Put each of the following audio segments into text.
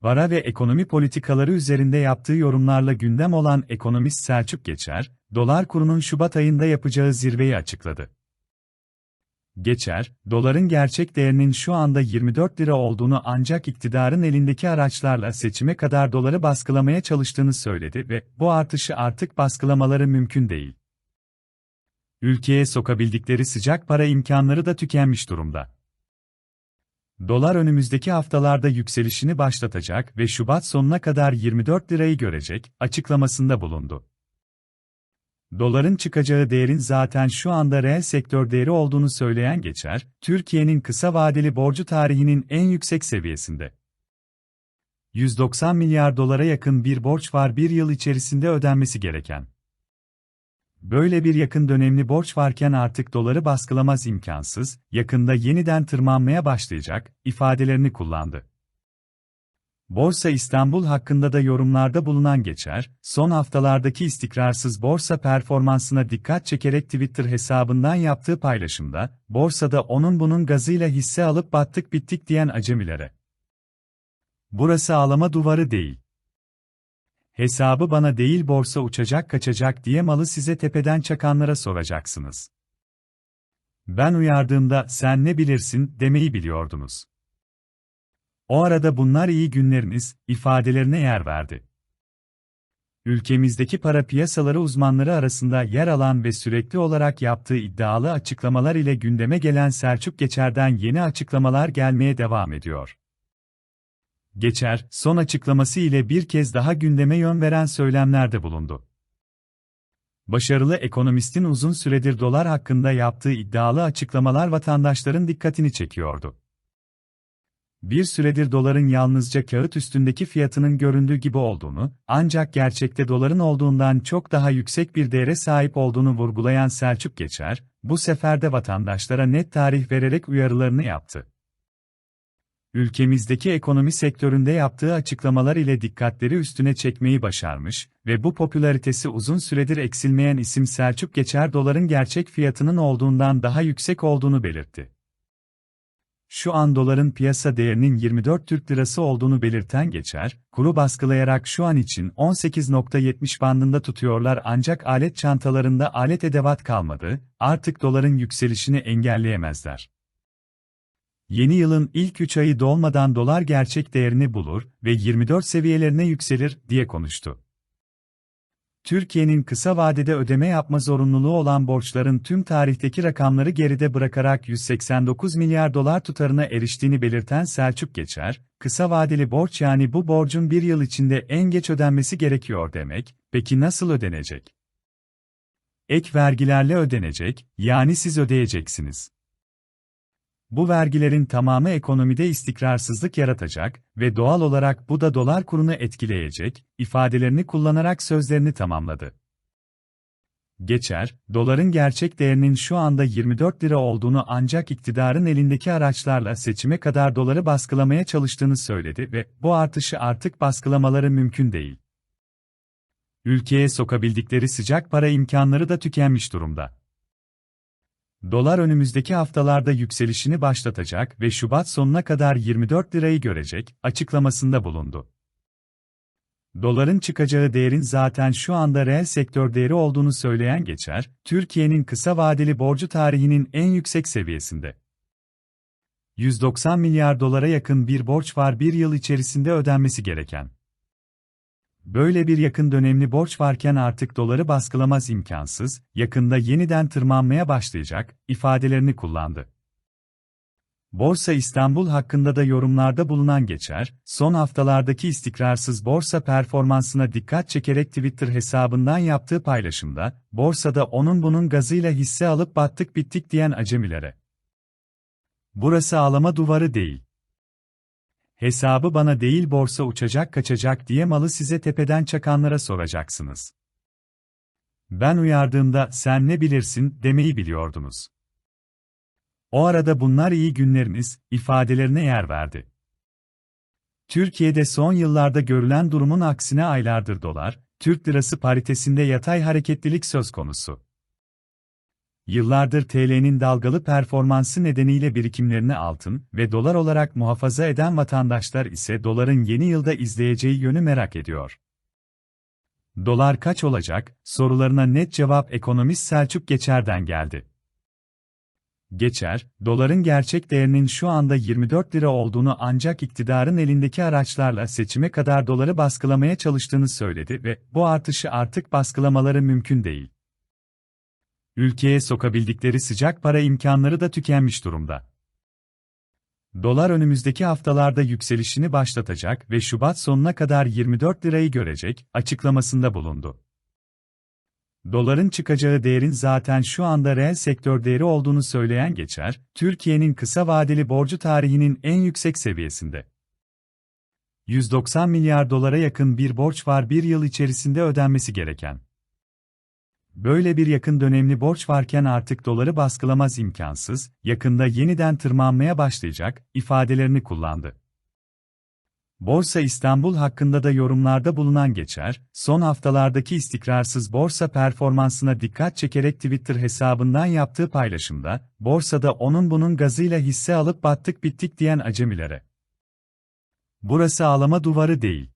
Para ve ekonomi politikaları üzerinde yaptığı yorumlarla gündem olan ekonomist Selçuk Geçer, dolar kurunun Şubat ayında yapacağı zirveyi açıkladı. Geçer, doların gerçek değerinin şu anda 24 lira olduğunu ancak iktidarın elindeki araçlarla seçime kadar doları baskılamaya çalıştığını söyledi ve bu artışı artık baskılamaları mümkün değil. Ülkeye sokabildikleri sıcak para imkanları da tükenmiş durumda. Dolar önümüzdeki haftalarda yükselişini başlatacak ve Şubat sonuna kadar 24 lirayı görecek açıklamasında bulundu. Doların çıkacağı değerin zaten şu anda reel sektör değeri olduğunu söyleyen geçer, Türkiye'nin kısa vadeli borcu tarihinin en yüksek seviyesinde. 190 milyar dolara yakın bir borç var bir yıl içerisinde ödenmesi gereken. Böyle bir yakın dönemli borç varken artık doları baskılamaz imkansız, yakında yeniden tırmanmaya başlayacak, ifadelerini kullandı. Borsa İstanbul hakkında da yorumlarda bulunan geçer, son haftalardaki istikrarsız borsa performansına dikkat çekerek Twitter hesabından yaptığı paylaşımda, borsada onun bunun gazıyla hisse alıp battık bittik diyen acemilere. Burası ağlama duvarı değil. Hesabı bana değil borsa uçacak kaçacak diye malı size tepeden çakanlara soracaksınız. Ben uyardığımda sen ne bilirsin demeyi biliyordunuz. O arada bunlar iyi günleriniz ifadelerine yer verdi. Ülkemizdeki para piyasaları uzmanları arasında yer alan ve sürekli olarak yaptığı iddialı açıklamalar ile gündeme gelen Selçuk Geçer'den yeni açıklamalar gelmeye devam ediyor. Geçer, son açıklaması ile bir kez daha gündeme yön veren söylemlerde bulundu. Başarılı ekonomistin uzun süredir dolar hakkında yaptığı iddialı açıklamalar vatandaşların dikkatini çekiyordu. Bir süredir doların yalnızca kağıt üstündeki fiyatının göründüğü gibi olduğunu, ancak gerçekte doların olduğundan çok daha yüksek bir değere sahip olduğunu vurgulayan Selçuk Geçer, bu sefer de vatandaşlara net tarih vererek uyarılarını yaptı ülkemizdeki ekonomi sektöründe yaptığı açıklamalar ile dikkatleri üstüne çekmeyi başarmış ve bu popülaritesi uzun süredir eksilmeyen isim Selçuk Geçer doların gerçek fiyatının olduğundan daha yüksek olduğunu belirtti. Şu an doların piyasa değerinin 24 Türk Lirası olduğunu belirten Geçer, kuru baskılayarak şu an için 18.70 bandında tutuyorlar ancak alet çantalarında alet edevat kalmadı, artık doların yükselişini engelleyemezler. Yeni yılın ilk 3 ayı dolmadan dolar gerçek değerini bulur ve 24 seviyelerine yükselir diye konuştu. Türkiye'nin kısa vadede ödeme yapma zorunluluğu olan borçların tüm tarihteki rakamları geride bırakarak 189 milyar dolar tutarına eriştiğini belirten Selçuk Geçer, kısa vadeli borç yani bu borcun bir yıl içinde en geç ödenmesi gerekiyor demek, peki nasıl ödenecek? Ek vergilerle ödenecek, yani siz ödeyeceksiniz. Bu vergilerin tamamı ekonomide istikrarsızlık yaratacak ve doğal olarak bu da dolar kurunu etkileyecek, ifadelerini kullanarak sözlerini tamamladı. Geçer, doların gerçek değerinin şu anda 24 lira olduğunu ancak iktidarın elindeki araçlarla seçime kadar doları baskılamaya çalıştığını söyledi ve bu artışı artık baskılamaları mümkün değil. Ülkeye sokabildikleri sıcak para imkanları da tükenmiş durumda. Dolar önümüzdeki haftalarda yükselişini başlatacak ve Şubat sonuna kadar 24 lirayı görecek açıklamasında bulundu. Doların çıkacağı değerin zaten şu anda reel sektör değeri olduğunu söyleyen geçer, Türkiye'nin kısa vadeli borcu tarihinin en yüksek seviyesinde. 190 milyar dolara yakın bir borç var bir yıl içerisinde ödenmesi gereken. Böyle bir yakın dönemli borç varken artık doları baskılamaz imkansız, yakında yeniden tırmanmaya başlayacak, ifadelerini kullandı. Borsa İstanbul hakkında da yorumlarda bulunan geçer, son haftalardaki istikrarsız borsa performansına dikkat çekerek Twitter hesabından yaptığı paylaşımda, borsada onun bunun gazıyla hisse alıp battık bittik diyen acemilere. Burası ağlama duvarı değil. Hesabı bana değil borsa uçacak kaçacak diye malı size tepeden çakanlara soracaksınız. Ben uyardığımda sen ne bilirsin demeyi biliyordunuz. O arada bunlar iyi günleriniz ifadelerine yer verdi. Türkiye'de son yıllarda görülen durumun aksine aylardır dolar, Türk lirası paritesinde yatay hareketlilik söz konusu. Yıllardır TL'nin dalgalı performansı nedeniyle birikimlerini altın ve dolar olarak muhafaza eden vatandaşlar ise doların yeni yılda izleyeceği yönü merak ediyor. Dolar kaç olacak sorularına net cevap ekonomist Selçuk Geçer'den geldi. Geçer, doların gerçek değerinin şu anda 24 lira olduğunu ancak iktidarın elindeki araçlarla seçime kadar doları baskılamaya çalıştığını söyledi ve bu artışı artık baskılamaları mümkün değil. Ülkeye sokabildikleri sıcak para imkanları da tükenmiş durumda. Dolar önümüzdeki haftalarda yükselişini başlatacak ve Şubat sonuna kadar 24 lirayı görecek açıklamasında bulundu. Doların çıkacağı değerin zaten şu anda reel sektör değeri olduğunu söyleyen geçer, Türkiye'nin kısa vadeli borcu tarihinin en yüksek seviyesinde. 190 milyar dolara yakın bir borç var bir yıl içerisinde ödenmesi gereken. Böyle bir yakın dönemli borç varken artık doları baskılamaz imkansız, yakında yeniden tırmanmaya başlayacak, ifadelerini kullandı. Borsa İstanbul hakkında da yorumlarda bulunan geçer, son haftalardaki istikrarsız borsa performansına dikkat çekerek Twitter hesabından yaptığı paylaşımda, borsada onun bunun gazıyla hisse alıp battık bittik diyen acemilere. Burası ağlama duvarı değil.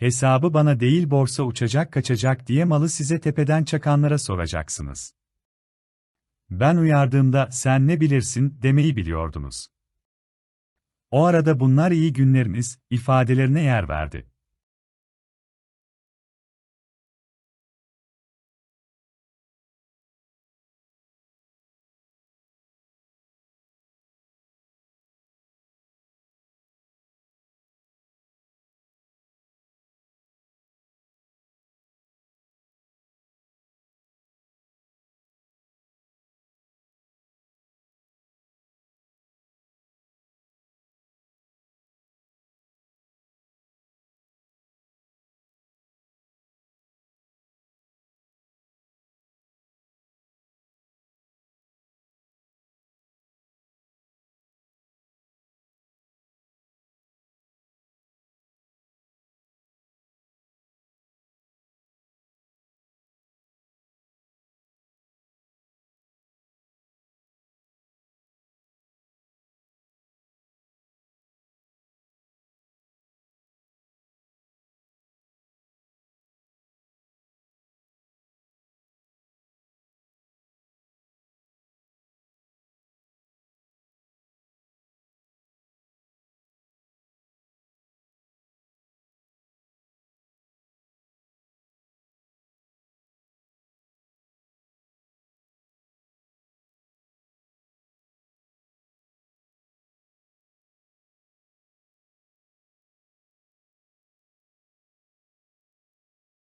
Hesabı bana değil borsa uçacak kaçacak diye malı size tepeden çakanlara soracaksınız. Ben uyardığımda sen ne bilirsin demeyi biliyordunuz. O arada bunlar iyi günleriniz ifadelerine yer verdi.